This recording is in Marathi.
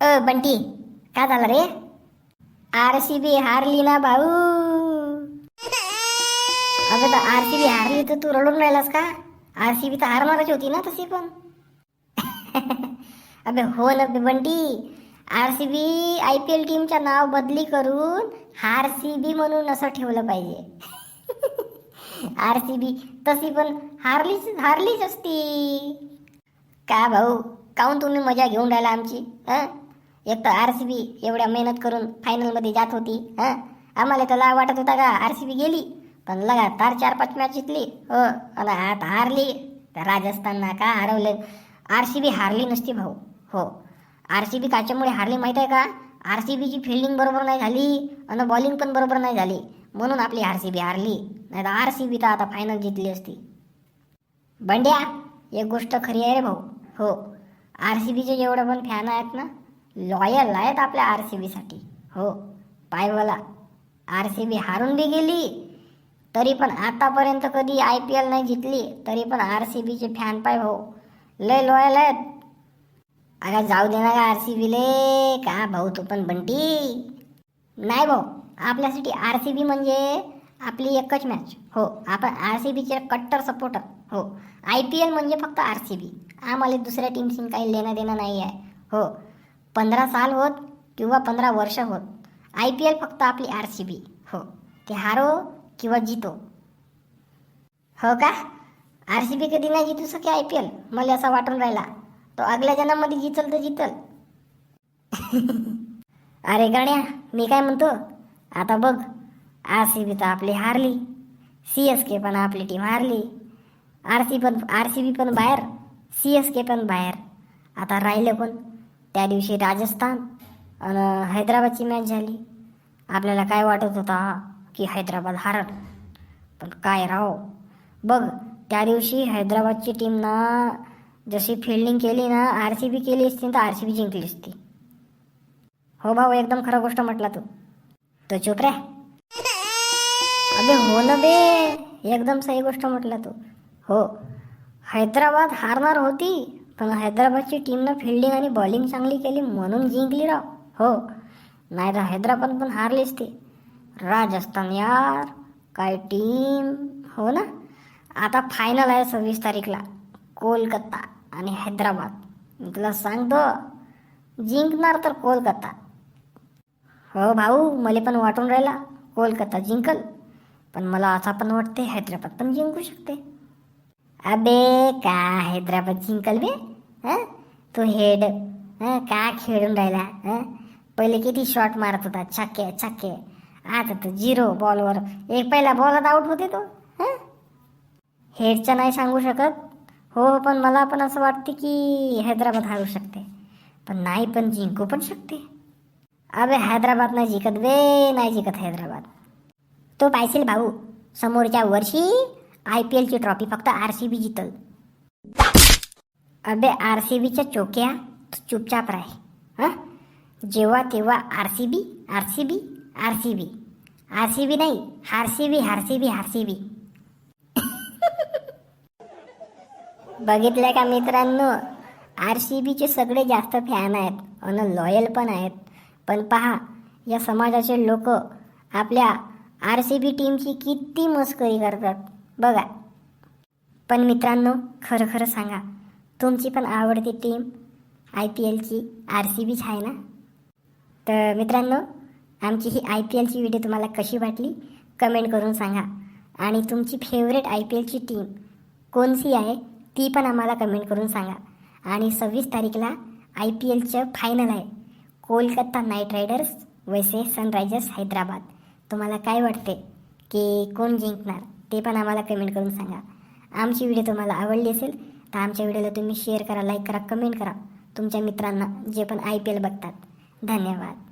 अ बंटी काय झालं रे आर सी बी हारली ना भाऊ अगं तर आर सी बी हारली तर तू रडून राहिलास का आर सी बी तर हार मारायची होती ना तशी पण अबे हो ना Bunty R C B I P L टीमच्या नाव बदली करून हार सी बी म्हणून असं ठेवलं पाहिजे आर सी बी तशी पण हारलीच हारलीच असती का भाऊ काहून तुम्ही मजा घेऊन राहिला आमची हं एक तर आर सी बी एवढ्या मेहनत करून फायनलमध्ये जात होती हं? आम्हाला तर ला वाटत होता का? आर सी बी गेली. पण लगातार चार पाच मॅच जितली हो आणि आता हारली. तर राजस्थानना का हरवलं? आर सी बी हारली नसती भाऊ. हो. आर सी बी काच्यामुळे हारली माहीत आहे का? आर सी बीची फिल्डिंग बरोबर नाही झाली आणि बॉलिंग पण बरोबर नाही झाली. म्हणून आपली आर सी बी हारली. नाही तर आर सी बी तर आता फायनल जिंकली असती. बंड्या एक गोष्ट खरी आहे रे भाऊ. हो. आर सी बीचे जेवढे पण फॅन आहेत ना लॉयल आहेत आपल्या आर सी बीसाठी. हो पायवाला आर सी बी हारून बी गेली तरी पण आतापर्यंत कधी आय पी एल नाही जिंकली तरी पण आर सी बीचे फॅन पाय भाऊ. लय लॉयल आहेत. अगं जाऊ दे ना का आर सी बीले का भाऊ तू पण बंटी? नाही भाऊ आपल्यासाठी आर सी बी म्हणजे आपली एकच मॅच हो आपण आर सी बीचे कट्टर सपोर्टर हो आय पी एल म्हणजे फक्त आर सी बी. आम्हाला दुसऱ्या टीमशी काही लेणं देणं नाही आहे हो पंधरा साल होत किंवा पंधरा वर्ष होत. आय पी एल फक्त आपली आर सी बी. हो. ते हारो किंवा जितो. हो का? आर सी बी कधी नाही जितू सके आय पी एल. मला असा वाटून राहिला. तो अगल्या जनामध्ये जितल तर जितल. अरे गण्या मी काय म्हणतो? आता बघ. आर सी बी तर आपली हारली. सी एस के पण आपली टीम हारली. आर सी पण आर सी बी पण बाहेर. सी एस के पण बाहेर. आता राहिलं पण त्या दिवशी राजस्थान आणि हैदराबादची मॅच झाली. आपल्याला काय वाटत होता की हैदराबाद हारल? पण काय राहो बघ त्या दिवशी हैदराबादची टीम ना जशी फिल्डिंग केली ना आर सी बी केली असती तर आर सी बी जिंकली असती. हो भाऊ एकदम खरं गोष्ट म्हटला तू. तो चुप रे. अबे हो ना बे. एकदम सही गोष्ट म्हटला तू. हो. हैदराबाद हारणार होती पण हैदराबादची टीमनं फिल्डिंग आणि बॉलिंग चांगली केली म्हणून जिंकली राव. हो. नाही तर हैदराबाद पण हारलीच ती. राजस्थान यार काय टीम हो ना? आता फायनल आहे सव्वीस तारीखला. कोलकाता आणि हैदराबाद. मी तुला सांगतो जिंकणार तर कोलकाता. हो भाऊ मला पण वाटून राहिला कोलकाता जिंकल. पण मला असा पण वाटते हैदराबाद पण जिंकू शकते अबे का हैदराबाद जिंकल बे? तो हेड का खेळून राहिला? पहिले किती शॉट मारत होता? छक्के छक्के. आता तर झिरो बॉलवर एक पहिला बॉलात आउट होते तो. हेडचं नाही सांगू शकत. हो हो पण मला पण असं वाटते की हैदराबाद हारू शकते. पण नाही पण जिंकू पण शकते. अबे हैदराबाद नाही जिंकत बे. नाही जिंकत हैदराबाद. तो पाहिजे भाऊ समोरच्या वर्षी आय पी एलची ट्रॉफी फक्त आर सी बी जितल. अबे आर सी बीच्या चोक्या चुपचाप राह. हां? जेव्हा तेव्हा R C B R C B R C B. R C B नाही हार सी बी हार सी बी हार सी बी. बघितलंय का मित्रांनो? आर सी बीचे सगळे जास्त फॅन आहेत आणि लॉयल पण आहेत. पण पहा या समाजाचे लोक आपल्या आर सी बी टीमची किती मस्करी करतात. बघा. पण मित्रांनो खरं खरं सांगा तुमची पण आवडती टीम आय पी एलची आर सी बीच आहे ना? तर मित्रांनो आमची ही आय पी एलची व्हिडिओ तुम्हाला कशी वाटली कमेंट करून सांगा. आणि तुमची फेवरेट आय पी एलची टीम कोणती आहे ती पण आम्हाला कमेंट करून सांगा. आणि सव्वीस तारीखला आय पी एलचं फायनल आहे कोलकाता नाईट रायडर्स वैसे सनरायझर्स हैदराबाद. तुम्हाला काय वाटते की कोण जिंकणार? ते पण आम्हाला कमेंट करून सांगा. आमची व्हिडिओ तुम्हाला आवडली असेल तर आमच्या व्हिडिओला तुम्ही शेअर करा लाईक करा कमेंट करा. तुमच्या मित्रांना जे पण आय पी एल बघतात. धन्यवाद.